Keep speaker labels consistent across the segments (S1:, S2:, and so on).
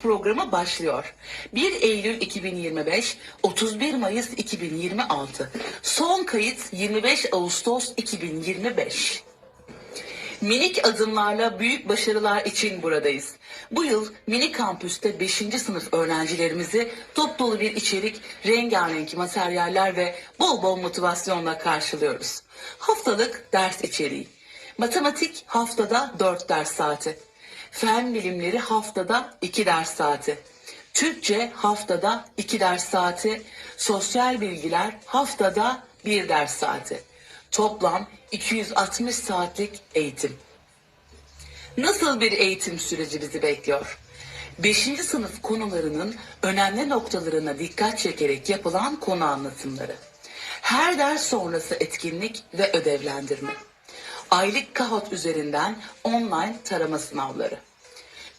S1: programı başlıyor. 1 Eylül 2025, 31 Mayıs 2026. Son kayıt 25 Ağustos 2025. Minik adımlarla büyük başarılar için buradayız. Bu yıl mini kampüste 5. sınıf öğrencilerimizi top dolu bir içerik, rengarenk materyaller ve bol bol motivasyonla karşılıyoruz. Haftalık ders içeriği. Matematik haftada 4 ders saati. Fen bilimleri haftada 2 ders saati. Türkçe haftada 2 ders saati. Sosyal bilgiler haftada 1 ders saati. Toplam 260 saatlik eğitim. Nasıl bir eğitim süreci bizi bekliyor? 5. sınıf konularının önemli noktalarına dikkat çekerek yapılan konu anlatımları. Her ders sonrası etkinlik ve ödevlendirme. Aylık kahot üzerinden online tarama sınavları.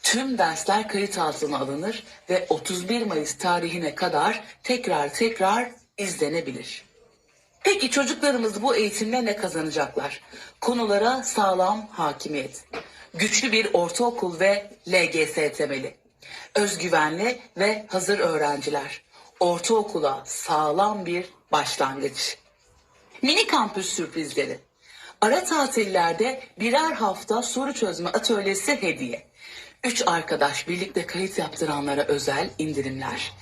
S1: Tüm dersler kayıt altına alınır ve 31 Mayıs tarihine kadar tekrar tekrar izlenebilir. Peki çocuklarımız bu eğitimle ne kazanacaklar? Konulara sağlam hakimiyet, güçlü bir ortaokul ve LGS temeli, özgüvenli ve hazır öğrenciler, ortaokula sağlam bir başlangıç. Mini kampüs sürprizleri. Ara tatillerde birer hafta soru çözme atölyesi hediye. Üç arkadaş birlikte kayıt yaptıranlara özel indirimler.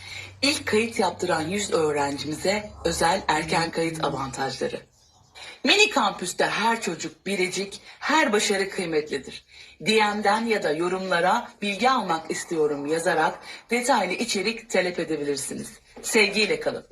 S1: İlk kayıt yaptıran 100 öğrencimize özel erken kayıt avantajları. Mini kampüste her çocuk biricik, her başarı kıymetlidir. DM'den ya da yorumlara bilgi almak istiyorum yazarak detaylı içerik talep edebilirsiniz. Sevgiyle kalın.